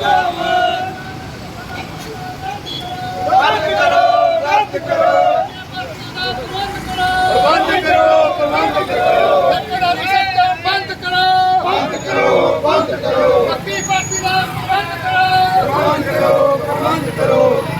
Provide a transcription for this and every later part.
ਕਰੋ ਪ੍ਰਬੰਧ ਕਰੋ ਪ੍ਰਬੰਧ ਕਰੋ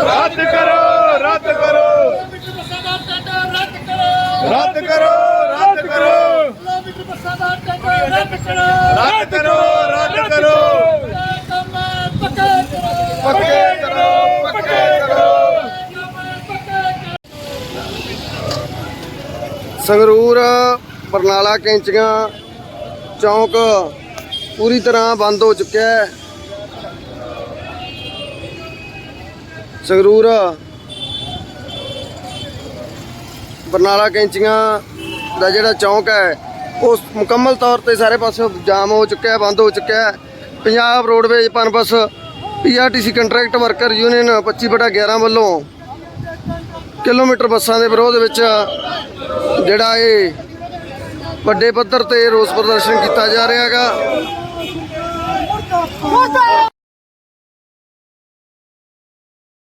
ਰੱਦ ਕਰੋ ਰੱਦ ਕਰੋ। ਰੱਦ ਕਰੋ ਰੱਦ ਕਰੋ। ਰੱਦ ਕਰੋ ਰੱਦ ਕਰੋ। ਪੱਕੇ ਸੰਗਰੂਰ, ਬਰਨਾਲਾ ਕੈਂਚੀਆਂ, ਚੌਂਕ ਪੂਰੀ ਤਰ੍ਹਾਂ ਬੰਦ ਹੋ ਚੁੱਕਿਆ ਹੈ। ਸੰਗਰੂਰ, ਬਰਨਾਲਾ ਕੈਂਚੀਆਂ ਦਾ ਜਿਹੜਾ ਚੌਂਕ ਹੈ ਉਹ ਮੁਕੰਮਲ ਤੌਰ ਤੇ ਸਾਰੇ ਪਾਸੇ ਜਾਮ ਹੋ ਚੁੱਕਿਆ ਹੈ ਬੰਦ ਹੋ ਚੁੱਕਿਆ ਹੈ। Punjab roadways Punbus PRTC contract worker union 25 ਬਟਾ 11 ਵੱਲੋਂ ਕਿਲੋਮੀਟਰ ਬੱਸਾਂ ਦੇ ਵਿਰੋਧ ਵਿੱਚ ਜਿਹੜਾ ਇਹ ਵੱਡੇ ਪੱਧਰ ਤੇ ਰੋਸ ਪ੍ਰਦਰਸ਼ਨ ਕੀਤਾ ਜਾ ਰਿਹਾ ਹੈਗਾ।